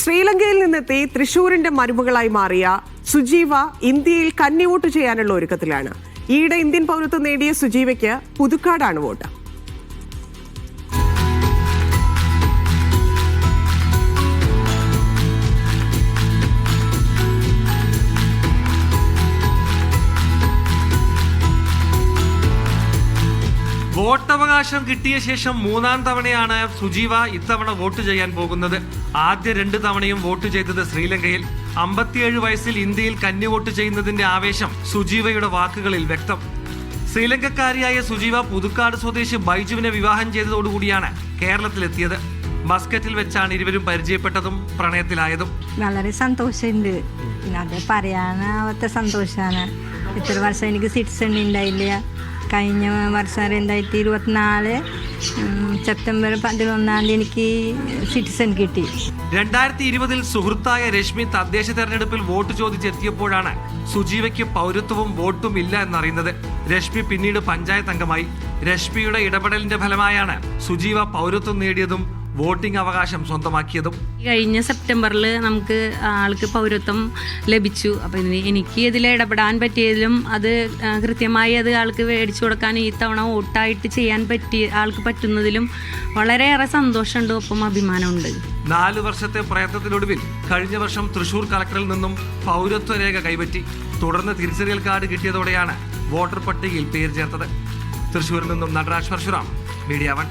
ശ്രീലങ്കയിൽ നിന്നെത്തി തൃശൂരിന്റെ മരുമകളായി മാറിയ സുജീവ ഇന്ത്യയിൽ കന്നി കന്നിവോട്ട് ചെയ്യാനുള്ള ഒരുക്കത്തിലാണ്. ഈയിടെ ഇന്ത്യൻ പൗരത്വം നേടിയ സുജീവയ്ക്ക് പുതുക്കാടാണ് വോട്ട്. വോട്ടവകാശം കിട്ടിയ ശേഷം മൂന്നാം തവണയാണ് സുജീവ ഇത്തവണ വോട്ട് ചെയ്യാൻ പോകുന്നത്. ആദ്യ രണ്ട് തവണയും വോട്ട് ചെയ്തത് ശ്രീലങ്കയിൽ. അമ്പത്തിയേഴ് വയസ്സിൽ ഇന്ത്യയിൽ കന്നി വോട്ട് ചെയ്യുന്നതിന്റെ ആവേശം സുജീവയുടെ വാക്കുകളിൽ വ്യക്തം. ശ്രീലങ്കക്കാരിയായ സുജീവ പുതുക്കാട് സ്വദേശി ബൈജുവിനെ വിവാഹം ചെയ്തതോടുകൂടിയാണ് കേരളത്തിലെത്തിയത്. ബസ്കറ്റിൽ വെച്ചാണ് ഇരുവരും പരിചയപ്പെട്ടതും പ്രണയത്തിലായതും. വളരെ സന്തോഷമുണ്ട്. പിന്നെ അത് പറയാനാവാത്ത സന്തോഷമാണ്. ഇത്ര വർഷം എനിക്ക് സിറ്റിസൺ ഉണ്ടായില്ല. കഴിഞ്ഞ വർഷം രണ്ടായിരത്തി ഇരുപത്തിനാല് സെപ്റ്റംബർ പതിനൊന്നാം തീയതി എനിക്ക് സിറ്റിസൺ കിട്ടി. രണ്ടായിരത്തി ഇരുപതിൽ സുഹൃത്തായ രശ്മി തദ്ദേശ തെരഞ്ഞെടുപ്പിൽ വോട്ട് ചോദിച്ചെത്തിയപ്പോഴാണ് സുജീവയ്ക്ക് പൗരത്വവും വോട്ടും ഇല്ല എന്നറിയുന്നത്. രശ്മി പിന്നീട് പഞ്ചായത്ത് അംഗമായി. രശ്മിയുടെ ഇടപെടലിന്റെ ഫലമായാണ് സുജീവ പൗരത്വം നേടിയതും വോട്ടിംഗ് അവകാശം സ്വന്തമാക്കിയതും കഴിഞ്ഞ സെപ്റ്റംബറിൽ നമുക്ക് ആൾക്ക് പൗരത്വം ലഭിച്ചു. അപ്പം എനിക്ക് ഇതിൽ ഇടപെടാൻ പറ്റിയതിലും അത് കൃത്യമായി അത് ആൾക്ക് മേടിച്ചു കൊടുക്കാൻ ഈ തവണ വോട്ടായിട്ട് ചെയ്യാൻ പറ്റി ആൾക്ക് പറ്റുന്നതിലും വളരെയേറെ സന്തോഷമുണ്ട് ഒപ്പം അഭിമാനമുണ്ട്. നാല് വർഷത്തെ പ്രയത്നത്തിനൊടുവിൽ കഴിഞ്ഞ വർഷം തൃശൂർ കളക്ടറിൽ നിന്നും പൗരത്വ രേഖ കൈപ്പറ്റി തുടർന്ന് തിരിച്ചറിയൽ കാർഡ് കിട്ടിയതോടെയാണ് വോട്ടർ പട്ടികയിൽ പേര് ചേർത്തത്. തൃശൂരിൽ നിന്നും നടരാജ് പരശുറാം മീഡിയ വൺ.